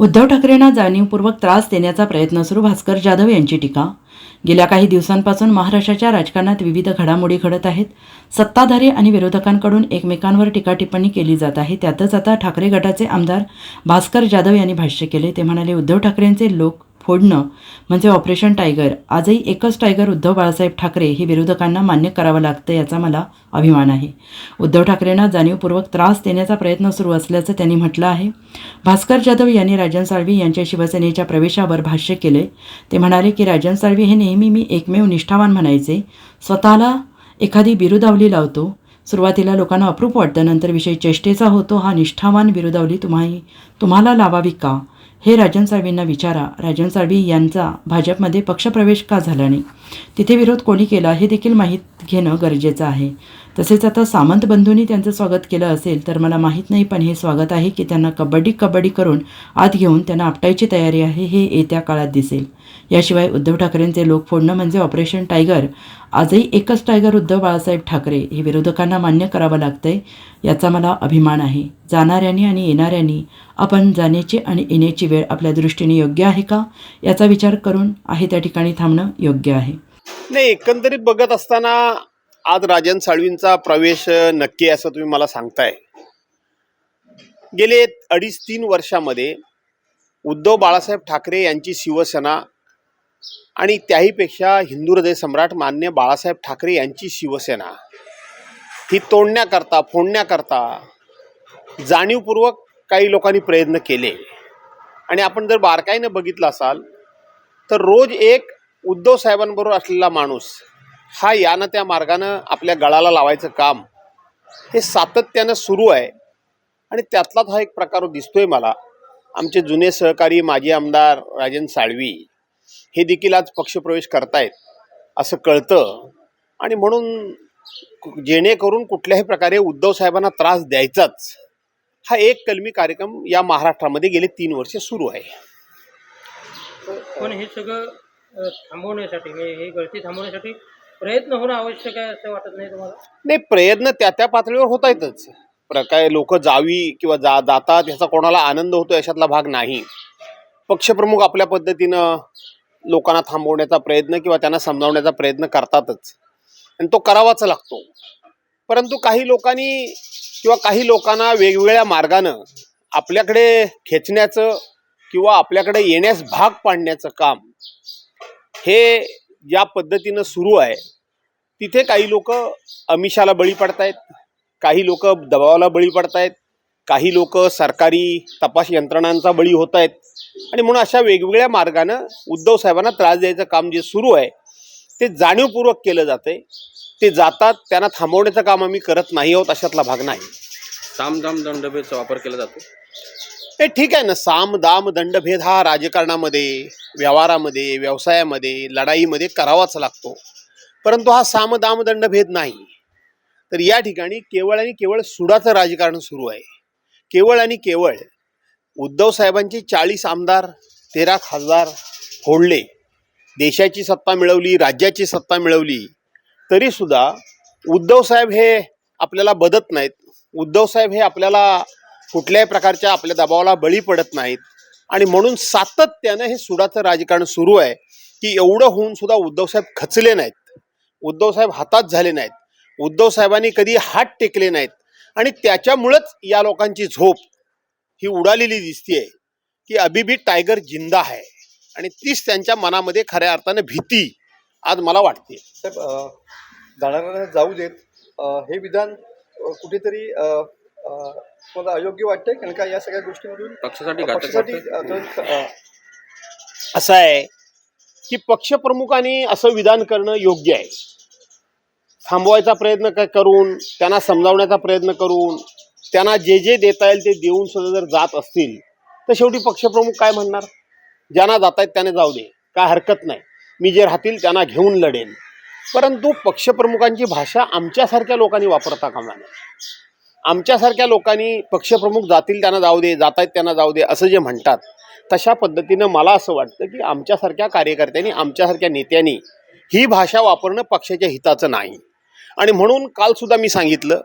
उद्धव ठाकरेंना जाणीवपूर्वक त्रास देण्याचा प्रयत्न सुरू भास्कर जाधव यांची टीका. गेल्या काही दिवसांपासून महाराष्ट्राच्या राजकारणात विविध घडामोडी घडत आहेत. सत्ताधारी आणि विरोधकांकडून एकमेकांवर टीका टिप्पणी केली जात आहे. त्यातच आता ठाकरे गटाचे आमदार भास्कर जाधव यांनी भाष्य केले. ते म्हणाले उद्धव ठाकरेंचे लोक फोडणं म्हणजे ऑपरेशन टायगर. आजही एकच टायगर उद्धव बाळासाहेब ठाकरे हे विरोधकांना मान्य करावं लागतं याचा मला अभिमान आहे. उद्धव ठाकरेंना जाणीवपूर्वक त्रास देण्याचा प्रयत्न सुरू असल्याचं त्यांनी म्हटलं आहे. भास्कर जाधव यांनी राजन साळवी यांच्या शिवसेनेच्या प्रवेशावर भाष्य केले ते म्हणाले की राजन साळवी हे नेहमी मी एकमेव निष्ठावान म्हणायचे. स्वतःला एखादी बिरुदावली लावतो. सुरुवातीला लोकांना अप्रूप वाटतं नंतर विषय चेष्टेचा होतो. हा निष्ठावान बिरुदावली तुम्हाही तुम्हाला लावावी का? हे राजन साळवींना विचारा. राजन साळवी यांचा भाजपमध्ये पक्षप्रवेश का झाला नाही? तिथे विरोध कोणी केला हे देखील माहीत घेणं गरजेचं आहे. तसेच आता सामंत बंधूंनी त्यांचं स्वागत केलं असेल तर मला माहीत नाही पण हे स्वागत आहे की त्यांना कबड्डी कबड्डी करून आत घेऊन त्यांना आपटायची तयारी आहे हे येत्या काळात दिसेल. याशिवाय उद्धव ठाकरेंचे लोक फोडणं म्हणजे ऑपरेशन टायगर. आजही एकच टायगर उद्धव बाळासाहेब ठाकरे हे विरोधकांना मान्य करावं लागतंय याचा मला अभिमान आहे. जाणाऱ्यांनी आणि येणाऱ्यांनी आपण जाण्याची आणि येण्याची वेळ आपल्या दृष्टीने योग्य आहे का याचा विचार करून आहे त्या ठिकाणी थांबणं योग्य आहे. नाही एकंदरीत बघत असताना आज राजन साळवींचा प्रवेश नक्की असं तुम्ही मला सांगताय. गेले अडीच तीन वर्षामध्ये उद्धव बाळासाहेब ठाकरे यांची शिवसेना आणि त्याहीपेक्षा हिंदू हृदय सम्राट मान्य बाळासाहेब ठाकरे यांची शिवसेना ही तोडण्याकरता फोडण्याकरता जाणीवपूर्वक काही लोकांनी प्रयत्न केले. आणि आपण जर बारकाईनं बघितलं असाल तर रोज एक उद्धव साहेबांबरोबर असलेला माणूस हा यानं त्या मार्गानं आपल्या गळाला लावायचं काम हे सातत्यानं सुरू आहे. आणि त्यातलाच हा एक प्रकार दिसतोय मला. आमचे जुने सहकारी माजी आमदार राजन साळवी हे देखील आज पक्षप्रवेश करतायत असं कळतं. आणि म्हणून जेणेकरून कुठल्याही प्रकारे उद्धव साहेबांना त्रास द्यायचाच हा एक कलमी कार्यक्रम या महाराष्ट्रामध्ये गेले तीन वर्ष सुरू आहे. पण हे सगळं थांबवण्यासाठी हे गळती थांबवण्यासाठी प्रयत्न होणं आवश्यक आहे असं वाटत नाही तुम्हाला? नाही प्रयत्न त्या त्या पातळीवर होत आहेतच. प्र- काय लोक जावी किंवा जा जातात ह्याचा कोणाला आनंद होतो याच्यातला भाग नाही. पक्षप्रमुख आपल्या पद्धतीनं लोकांना थांबवण्याचा प्रयत्न किंवा त्यांना समजावण्याचा प्रयत्न करतातच. आणि तो करावाच लागतो. परंतु काही लोकांनी किंवा काही लोकांना वेगवेगळ्या मार्गानं आपल्याकडे खेचण्याचं किंवा आपल्याकडे येण्यास भाग पाडण्याचं काम हे ज्या पद्धतीनं सुरू आहे तिथे काही लोक अमिषाला बळी पडतायत काही लोक दबावाला बळी पडतायत काही लोक सरकारी तपास यंत्रणांचा बळी होत आहेत आणि म्हणून अशा वेगवेगळ्या मार्गानं उद्धव साहेबांना त्रास द्यायचं काम जे सुरू आहे ते जाणीवपूर्वक केलं जाते ते जातात त्यांना थांबवण्याचं काम आम्ही करत नाही आहोत अशातला भाग नाही. सामदाम दंडबेचा वापर केला जातो. हे ठीक आहे ना. साम दाम दंडभेद हा राजकारणामध्ये व्यवहारामध्ये व्यवसायामध्ये लढाईमध्ये करावाच लागतो. परंतु हा साम दाम दंडभेद नाही. तर या ठिकाणी केवळ आणि केवळ सुडाचं राजकारण सुरू आहे. केवळ आणि केवळ उद्धव साहेबांचे चाळीस आमदार तेरा खासदार फोडले. देशाची सत्ता मिळवली राज्याची सत्ता मिळवली. तरीसुद्धा उद्धवसाहेब उद्धव साहेब हे आपल्याला बदत नाहीत. उद्धव साहेब हे आपल्याला कुठल्याही प्रकारच्या आपल्या दबावाला बळी पडत नाहीत. आणि म्हणून सातत्यानं हे सुडाचं राजकारण सुरू आहे की एवढं होऊन सुद्धा उद्धवसाहेब खचले नाहीत. उद्धवसाहेब हातात झाले नाहीत. उद्धव साहेबांनी कधी हात टेकले नाहीत. आणि त्याच्यामुळंच या लोकांची झोप ही उडालेली दिसतीये की अबिबी टायगर जिंदा आहे आणि तीच त्यांच्या मनामध्ये खऱ्या अर्थानं भीती आज मला वाटते. साहेब जाणाऱ्यांना जाऊ देत. हे विधान कुठेतरी तुम्हाला अयोग्य वाटतंय? कारण का या सगळ्या गोष्टीमधून पक्षासाठी घातक पक्षासाठी वाटतं. अ, तो, अ, असं आहे की पक्षप्रमुखांनी असं विधान करणं योग्य आहे. थांबवायचा प्रयत्न क- करून त्यांना समजावण्याचा प्रयत्न करून त्यांना जे जे देता येईल ते देऊन सुद्धा जर जात असतील तर शेवटी पक्षप्रमुख काय म्हणणार? ज्यांना जात आहेत त्याने जाऊ दे काय हरकत नाही. मी जे राहतील त्यांना घेऊन लढेन. परंतु पक्षप्रमुखांची भाषा आमच्यासारख्या लोकांनी वापरता कामा नये. आमच्यासारख्या लोकांनी पक्षप्रमुख जातील त्यांना जाऊ दे जात आहेत त्यांना जाऊ दे असं जे म्हणतात तशा पद्धतीनं मला असं वाटतं की आमच्यासारख्या कार्यकर्त्यांनी आमच्यासारख्या नेत्यांनी ही भाषा वापरणं पक्षाच्या हिताचं नाही. आणि म्हणून कालसुद्धा मी सांगितलं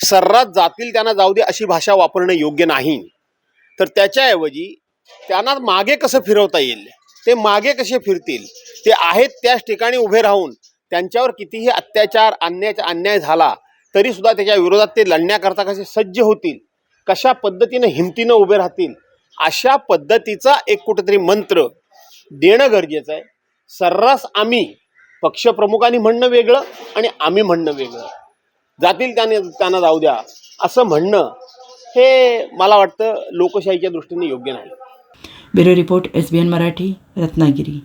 सर्रास जातील त्यांना जाऊ दे अशी भाषा वापरणं योग्य नाही. तर त्याच्याऐवजी त्यांना मागे कसं फिरवता येईल ते मागे कसे फिरतील ते आहेत त्याच ठिकाणी उभे राहून त्यांच्यावर कितीही अत्याचार अन्याय अन्याय झाला तरी सुद्धा त्याच्या विरोधात ते लढण्याकरता कसे सज्ज होतील? कशा पद्धतीनं हिमतीनं उभे राहतील? अशा पद्धतीचा एक कुठेतरी मंत्र देणं गरजेचं आहे. सर्रास आम्ही पक्षप्रमुखांनी म्हणणं वेगळं आणि आम्ही म्हणणं वेगळं. जातील त्याने त्यांना जाऊ द्या. असं म्हणणं हे मला वाटतं लोकशाहीच्या दृष्टीने योग्य नाही. Bureau report S B N Marathi Ratnagiri.